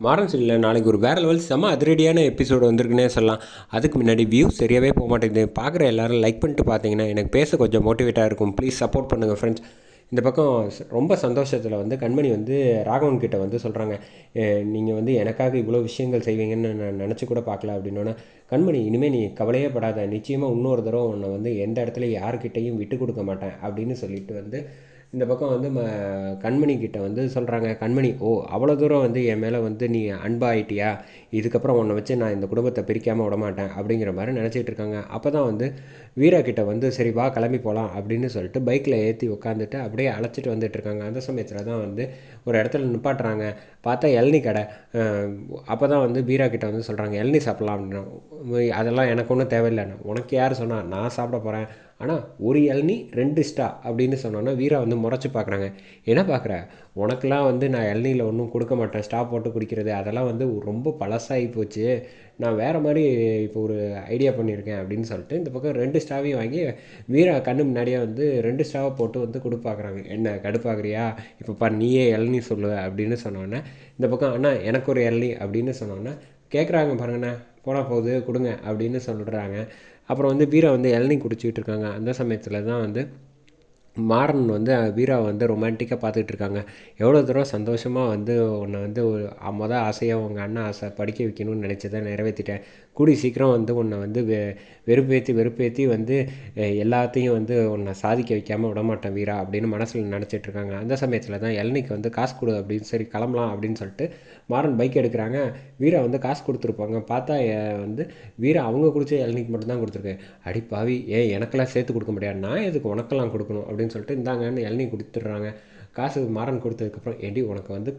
Modern சில்ல நாளைக்கு ஒரு வேறு லெவல் செம்ம அதிரடியான எபிசோடு வந்திருக்குன்னே சொல்லலாம். அதுக்கு முன்னாடி வியூ சரியாகவே போக மாட்டேங்குது. பார்க்குற எல்லோரும் லைக் பண்ணிட்டு பார்த்தீங்கன்னா எனக்கு பேச கொஞ்சம் மோட்டிவேட்டாக இருக்கும். ப்ளீஸ் சப்போர்ட் பண்ணுங்கள் ஃப்ரெண்ட்ஸ் இந்த பக்கம் ரொம்ப சந்தோஷத்தில் வந்து கண்மணி வந்து ராகவன் கிட்ட வந்து சொல்கிறாங்க நீங்கள் வந்து எனக்காக இவ்வளோ விஷயங்கள் செய்வீங்கன்னு நான் நினச்சி கூட பார்க்கல அப்படின்னோன்னா கண்மணி இனிமேல் நீ கவலையே படாத. நிச்சயமாக இன்னொரு தடவை உன்னை வந்து எந்த இடத்துல யாருக்கிட்டையும் விட்டு கொடுக்க மாட்டேன் அப்படின்னு சொல்லிட்டு வந்து இந்த பக்கம் வந்து ம கண்மணி கிட்ட வந்து சொல்கிறாங்க கண்மணி ஓ அவ்வளோ தூரம் வந்து என் மேலே வந்து நீ அன்பாயிட்டியா இதுக்கப்புறம் உன்னை வச்சு நான் இந்த குடும்பத்தை பிரிக்காமல் விட மாட்டேன். அப்படிங்கிற மாதிரி நினச்சிட்டு இருக்காங்க. அப்போ தான் வந்து வீரா கிட்ட வந்து சரி வா கிளம்பி போகலாம் அப்படின்னு சொல்லிட்டு பைக்கில் ஏற்றி உட்காந்துட்டு அப்படியே அழைச்சிட்டு வந்துட்டு இருக்காங்க. அந்த சமயத்தில் தான் வந்து ஒரு இடத்துல நிப்பாட்டுறாங்க. பார்த்தா இளநீ கடை. அப்போ தான் வந்து வீரா கிட்ட வந்து சொல்கிறாங்க இளநீ சாப்பிட்லாம். அப்படின்னா அதெல்லாம் எனக்கு ஒன்றும் தேவையில்லைண்ணா உனக்கு யார் சொன்னால் நான் சாப்பிட போகிறேன் ஆனால் ஒரு இளநி ரெண்டு ஸ்டா அப்படின்னு சொன்னோன்னா வீரா வந்து முறைச்சி பார்க்குறாங்க என்ன பார்க்குற உனக்கெலாம் வந்து நான் இளநியில் ஒன்றும் கொடுக்க மாட்டேன். ஸ்டா போட்டு குடிக்கிறது அதெல்லாம் வந்து ரொம்ப பழசாகி போச்சு. நான் வேறு மாதிரி இப்போ ஒரு ஐடியா பண்ணியிருக்கேன் அப்படின்னு சொல்லிட்டு இந்த பக்கம் ரெண்டு ஸ்டாவையும் வாங்கி வீரா கண்ணு முன்னாடியே வந்து ரெண்டு ஸ்டாவை போட்டு வந்து கொடுப்பாக்குறாங்க என்ன கடுப்பாக்குறியா? இப்போ நீயே இளநீ சொல்லு அப்படின்னு சொன்னோன்னே இந்த பக்கம் அண்ணா எனக்கு ஒரு இளநீ அப்படின்னு சொன்னோன்னே கேட்குறாங்க பாருங்கண்ணா போனால் போகுது கொடுங்க அப்படின்னு சொல்கிறாங்க அப்புறம் வந்து வீரா வந்து இளநீ குடிச்சிக்கிட்டு இருக்காங்க. அந்த சமயத்தில் தான் வந்து மாறன் வந்து வீரா வந்து ரொமான்டிக்காக பார்த்துட்டு இருக்காங்க எவ்வளோ தூரம் சந்தோஷமாக வந்து உன்னை வந்து மொதல் ஆசையாக உங்கள் அண்ணன் ஆசை படிக்க வைக்கணும்னு நினச்சதை நிறைவேற்றிட்டேன் கூடி சீக்கிரம் வந்து உன்னை வந்து வெ வெறுப்பேற்றி வெறுப்பேற்றி வந்து எல்லாத்தையும் வந்து உன்னை சாதிக்க வைக்காமல் விட மாட்டேன் வீரா அப்படின்னு மனசில் நினச்சிட்டு இருக்காங்க அந்த சமயத்தில் தான் இளநிக்கு வந்து காசு கொடு அப்படின்னு சரி கிளம்பலாம் அப்படின்னு சொல்லிட்டு மாறன் பைக் எடுக்கிறாங்க. வீரா வந்து காசு கொடுத்துருப்பாங்க. பார்த்தா வந்து வீரா அவங்க குடிச்ச இளநிக்கு மட்டும்தான் கொடுத்துருக்கு. அடி பாவி ஏன் எனக்கெல்லாம் சேர்த்து கொடுக்க முடியாது? நான் எதுக்கு உனக்கெல்லாம் கொடுக்கணும் அப்படின்னு சொல்லிட்டு இந்தாங்கன்னு இளநீ கொடுத்துட்றாங்க. காசு மாறன் கொடுத்ததுக்கப்புறம் ஏடி உனக்கு வந்து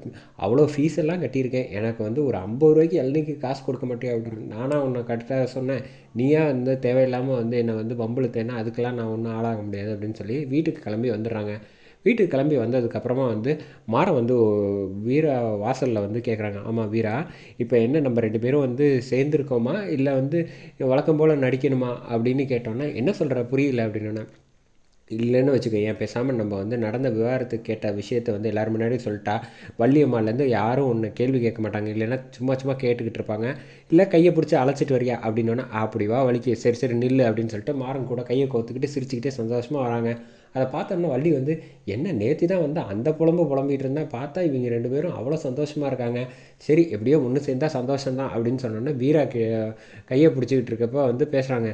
அவ்வளோ ஃபீஸ் எல்லாம் கட்டியிருக்கேன். எனக்கு வந்து ஒரு ஐம்பது ரூபாய்க்கு இளநீக்கு காசு கொடுக்க மாட்டேன் அப்படின்னு நானாக உன்னை கட்ட சொன்னேன். நீயா வந்து தேவையில்லாமல் வந்து என்னை வந்து வம்புழுத்தேன்னா அதுக்கெல்லாம் நான் ஒன்றும் ஆளாக முடியாது அப்படின்னு சொல்லி வீட்டுக்கு கிளம்பி வந்துடுறாங்க. வீட்டுக்கு கிளம்பி வந்ததுக்கப்புறமா வந்து மாறன் வந்து வீரா வாசலில் வந்து கேட்குறாங்க ஆமாம் வீரா இப்போ என்ன நம்ம ரெண்டு பேரும் வந்து சேர்ந்துருக்கோமா? இல்லை வந்து வழக்கம் போல் நடிக்கணுமா? அப்படின்னு கேட்டோன்னே என்ன சொல்கிற புரியல அப்படின்னா இல்லைன்னு வச்சுக்க ஏன் பேசாமல் நம்ம வந்து நடந்த விவகாரத்துக்கு கேட்ட விஷயத்தை வந்து எல்லோரும் முன்னாடியும் சொல்லிட்டா வள்ளியம்மாலேருந்து யாரும் ஒன்று கேள்வி கேட்க மாட்டாங்க. இல்லைன்னா சும்மா சும்மா கேட்டுக்கிட்டு இருப்பாங்க. இல்லை கையை பிடிச்சி அழைச்சிட்டு வரியா அப்படின்னோன்னா அப்படி வா வலிக்கு. சரி சரி நில்லு அப்படின்னு சொல்லிட்டு மாறன் கூட கையை கோத்துக்கிட்டு சிரிச்சுக்கிட்டே சந்தோஷமாக வராங்க. அதை பார்த்தோம்னா வள்ளி வந்து என்ன நேற்று தான் வந்து அந்த புலம்பு புலம்பிகிட்டு இருந்தேன் பார்த்தா இவங்க ரெண்டு பேரும் அவ்வளோ சந்தோஷமாக இருக்காங்க. சரி எப்படியோ ஒன்று சேர்ந்தால் சந்தோஷம்தான் அப்படின்னு சொன்னோன்னே வீரா கையை பிடிச்சிக்கிட்டு இருக்கப்போ வந்து பேசுகிறாங்க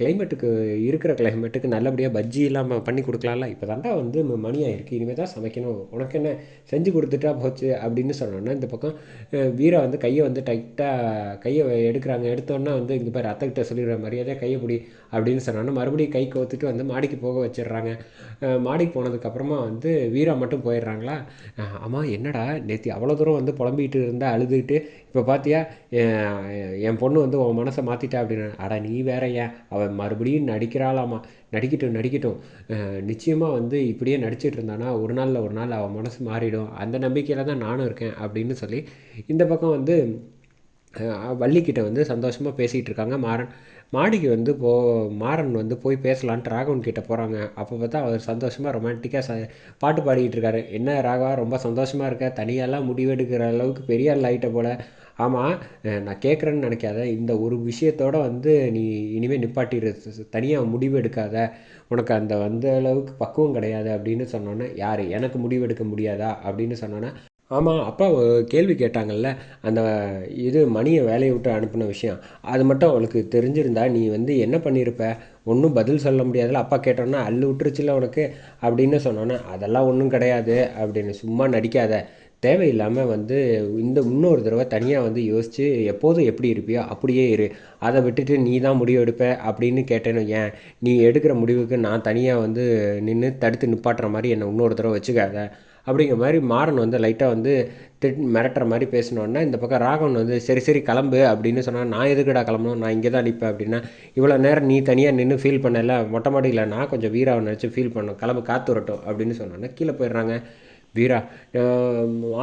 கிளைமேட்டுக்கு இருக்கிற கிளைமேட்டுக்கு நல்லபடியாக பஜ்ஜி இல்லாமல் பண்ணி கொடுக்கலாம்ல? இப்போ தாண்டா வந்து ம- மணி ஆகிருக்கு இனிமேல் தான் சமைக்கணும். உனக்கு என்ன செஞ்சு கொடுத்துட்டா போச்சு அப்படின்னு சொன்னோன்னே இந்த பக்கம் வீரா வந்து கையை வந்து டைட்டாக கையை எடுக்கிறாங்க. எடுத்தோன்னே வந்து இங்கே பேர் அத்தைக்கிட்ட சொல்லிடுற மரியாதையாக கையை பிடி அப்படின்னு சொன்னோன்னே மறுபடியும் கை கோத்துட்டு வந்து மாடிக்கு போக வச்சிடுறாங்க. மாடிக்கு போனதுக்கப்புறமா வந்து வீரா மட்டும் போயிடுறாங்களா? அம்மா என்னடா நேற்று அவ்வளோ தூரம் வந்து புலம்பிக்கிட்டு இருந்தால் அழுதுகிட்டு இப்போ பார்த்தியா என் என் பொண்ணு வந்து உன் மனசை மாற்றிட்டா அப்படின்னு. அட நீ வேற ஏன் அவன் மறுபடியும் நடிக்கிறாளாமா? நடிக்கட்டும் நடிக்கட்டும். நிச்சயமாக வந்து இப்படியே நடிச்சிட்டு இருந்தானா ஒரு நாளில் ஒரு நாள் அவன் மனசு மாறிடும். அந்த நம்பிக்கையில் தான் நானும் இருக்கேன் அப்படின்னு சொல்லி இந்த பக்கம் வந்து வள்ளிக்கிட்ட வந்து சந்தோஷமாக பேசிகிட்டு இருக்காங்க மாறன். மாடிக்கு வந்து போ மாறன் வந்து போய் பேசலான்ட்டு ராகவன் கிட்டே போகிறாங்க அப்போ பார்த்தா அவர் சந்தோஷமாக ரொமான்டிக்காக ச பாட்டு பாடிக்கிட்டு இருக்காரு. என்ன ராகவா ரொம்ப சந்தோஷமாக இருக்க? தனியாலாம் முடிவெடுக்கிற அளவுக்கு பெரிய ஆள் ஆகிட்ட ஆமாம் நான் கேட்குறேன்னு நினைக்காத. இந்த ஒரு விஷயத்தோட வந்து நீ இனிமேல் நிப்பாட்டிடு. தனியாக முடிவு எடுக்காத உனக்கு அந்த வந்த அளவுக்கு பக்குவம் கிடையாது அப்படின்னு சொன்னோன்னே யார் எனக்கு முடிவெடுக்க முடியாதா? அப்படின்னு சொன்னோன்னே ஆமாம் அப்பா கேள்வி கேட்டாங்கல்ல அந்த இது மணியை வேலையை விட்டு அனுப்பின விஷயம். அது மட்டும் அவளுக்கு தெரிஞ்சிருந்தா நீ வந்து என்ன பண்ணியிருப்ப ஒன்றும் பதில் சொல்ல முடியாதுல்ல அப்பா கேட்டோன்னா அள்ளு விட்டுருச்சுல உனக்கு? அப்படின்னு சொன்னோன்னே அதெல்லாம் ஒன்றும் கிடையாது அப்படின்னு சும்மா நடிக்காத. தேவையில்லாமல் வந்து இந்த இன்னொரு தடவை தனியாக வந்து யோசித்து எப்போதும் எப்படி இருப்பியோ அப்படியே இரு. அதை விட்டுட்டு நீ தான் முடிவு எடுப்ப அப்படின்னு கேட்டேன்னு ஏன் நீ எடுக்கிற முடிவுக்கு நான் தனியாக வந்து நின்று தடுத்து நிப்பாட்டுற மாதிரி என்னை இன்னொரு தடவை வச்சுக்காத. அப்படிங்கிற மாதிரி மாறன் வந்து லைட்டாக வந்து திட் மிரட்டுற மாதிரி பேசினோடனே இந்த பக்கம் ராகவன் வந்து சரி சரி கிளம்பு அப்படின்னு சொன்னால் நான் எதுக்குடா கிளம்பணும்? நான் இங்கே தான் நிற்பேன் அப்படின்னா இவ்வளோ நேரம் நீ தனியாக நின்று ஃபீல் பண்ணல மொட்டை மாடியில் நான் கொஞ்சம் வீராவை நினச்சி ஃபீல் பண்ணோம் கிளம்பு காத்து வரட்டும் அப்படின்னு சொன்னோன்னே கீழே போயிடுறாங்க வீரா.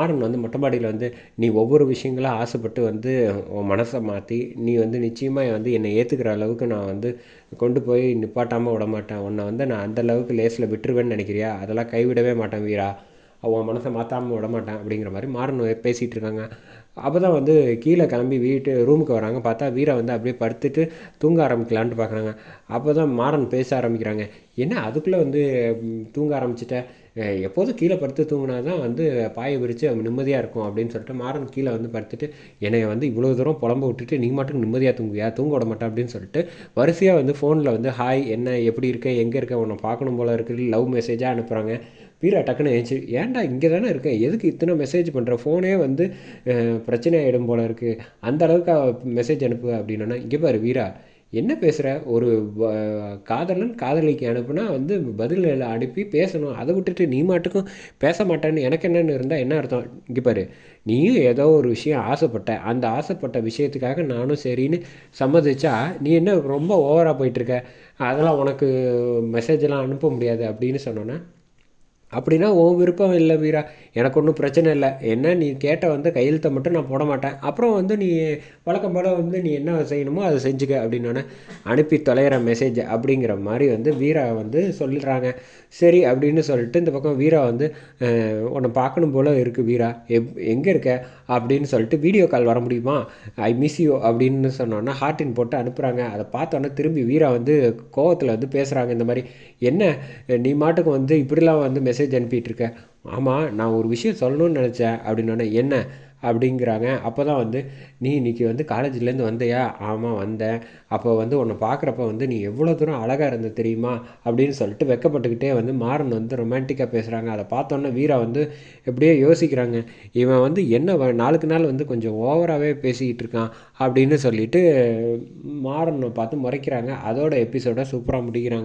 ஆரன் வந்து மொட்டை மாடியில் வந்து நீ ஒவ்வொரு விஷயங்களும் ஆசைப்பட்டு வந்து உன் மனசை மாற்றி நீ வந்து நிச்சயமாக வந்து என்னை ஏற்றுக்கிற அளவுக்கு நான் வந்து கொண்டு போய் நிப்பாட்டாமல் விட மாட்டேன் உன்னை வந்து நான் அந்த அளவுக்கு லேஸில் விட்டுருவேன்னு நினைக்கிறியா? அதெல்லாம் கைவிடவே மாட்டேன் வீரா. அவன் மனசை மாற்றாமல் விட மாட்டான் அப்படிங்கிற மாதிரி மாறன் பேசிகிட்டு இருக்காங்க. அப்போ தான் வந்து கீழே கிளம்பி வீட்டு ரூமுக்கு வராங்க. பார்த்தா வீரை வந்து அப்படியே படுத்துட்டு தூங்க ஆரம்பிக்கலான்ட்டு பார்க்குறாங்க அப்போ தான் மாறன் பேச ஆரம்பிக்கிறாங்க. என்ன அதுக்குள்ளே வந்து தூங்க ஆரம்பிச்சிட்டேன். எப்போதும் கீழே படுத்து தூங்கினா தான் வந்து பாயை விரித்து நிம்மதியாக இருக்கும் அப்படின்னு சொல்லிட்டு மாறன் கீழே வந்து படுத்துட்டு என்னை வந்து இவ்வளோ தூரம் புலம்ப விட்டுட்டு நீ மட்டும் நிம்மதியாக தூங்குவியா? தூங்க விட மாட்டேன் அப்படின்னு சொல்லிட்டு வரிசையாக வந்து ஃபோனில் வந்து ஹாய் என்ன எப்படி இருக்க? எங்கே இருக்க? உன்னை பார்க்கணும் போல இருக்குது லவ் மெசேஜாக அனுப்புகிறாங்க வீரா டக்குன்னு ஏஞ்சி ஏன்டா இங்கே தானே இருக்கேன் எதுக்கு இத்தனை மெசேஜ் பண்ணுற ஃபோனே வந்து அஹ், பிரச்சனை ஆகிடும் போல இருக்குது அந்த அளவுக்கு மெசேஜ் அனுப்பு அப்படின்னா இங்கே பாரு வீரா என்ன பேசுகிற ஒரு காதலன் காதலிக்கு அனுப்புனா வந்து பதில் அனுப்பி பேசணும். அதை விட்டுட்டு நீ மாட்டுக்கும் பேச மாட்டேன்னு எனக்கு என்னென்னு இருந்தால் என்ன அர்த்தம்? இங்கே பாரு நீயும் ஏதோ ஒரு விஷயம் ஆசைப்பட்ட அந்த ஆசைப்பட்ட விஷயத்துக்காக நானும் சரின்னு சம்மதிச்சா நீ என்ன ரொம்ப ஓவராக போயிட்டுருக்க அதெல்லாம் உனக்கு மெசேஜெல்லாம் அனுப்ப முடியாது அப்படின்னு சொன்னோன்னே? அப்படின்னா உன் விருப்பம் இல்லை வீரா எனக்கு ஒன்றும் பிரச்சனை இல்லை. என்ன நீ கேட்ட வந்து கையெழுத்தை மட்டும் நான் போட மாட்டேன். அப்புறம் வந்து நீ வழக்கம் போல் வந்து நீ என்ன செய்யணுமோ அதை செஞ்சுக்க அப்படின்னோடனே அனுப்பி தொலைகிற மெசேஜ் அப்படிங்கிற மாதிரி வந்து வீரா வந்து சொல்லிடுறாங்க சரி அப்படின்னு சொல்லிட்டு இந்த பக்கம் வீரா வந்து உன்னை பார்க்கணும் போல் இருக்குது வீரா. எப் எங்கே இருக்க? அப்படின்னு சொல்லிட்டு வீடியோ கால் வர முடியுமா? ஐ மிஸ் யூ அப்படின்னு சொன்னோன்னா ஹார்ட்டின் போட்டு அனுப்புகிறாங்க அதை பார்த்தோன்னே திரும்பி வீரா வந்து கோவத்தில் வந்து பேசுகிறாங்க இந்த மாதிரி என்ன நீ மாட்டுக்கு வந்து இப்படிலாம் வந்து மெசேஜ் மெசேஜ் அனுப்பிகிட்ருக்க ஆமாம் நான் ஒரு விஷயம் சொல்லணும்னு நினச்சேன். அப்படின்னோடனே என்ன? அப்படிங்கிறாங்க. அப்போ தான் வந்து நீ இன்னைக்கு வந்து காலேஜ்லேருந்து வந்தியா? ஆமாம் வந்தேன். அப்போ வந்து உன்னை பார்க்குறப்ப வந்து நீ எவ்வளோ தூரம் அழகாக இருந்த தெரியுமா? அப்படின்னு சொல்லிட்டு வெக்கப்பட்டுக்கிட்டே வந்து மாறன் வந்து ரொமான்டிக்காக பேசுகிறாங்க அதை பார்த்தோன்னே வீரா வந்து எப்படியோ யோசிக்கிறாங்க. இவன் வந்து என்ன வ- நாளுக்கு நாள் வந்து கொஞ்சம் ஓவராகவே பேசிக்கிட்டு இருக்கான் அப்படின்னு சொல்லிட்டு மாறனை பார்த்து முறைக்கிறாங்க. அதோட எபிசோட சூப்பராக முடிக்கிறாங்க.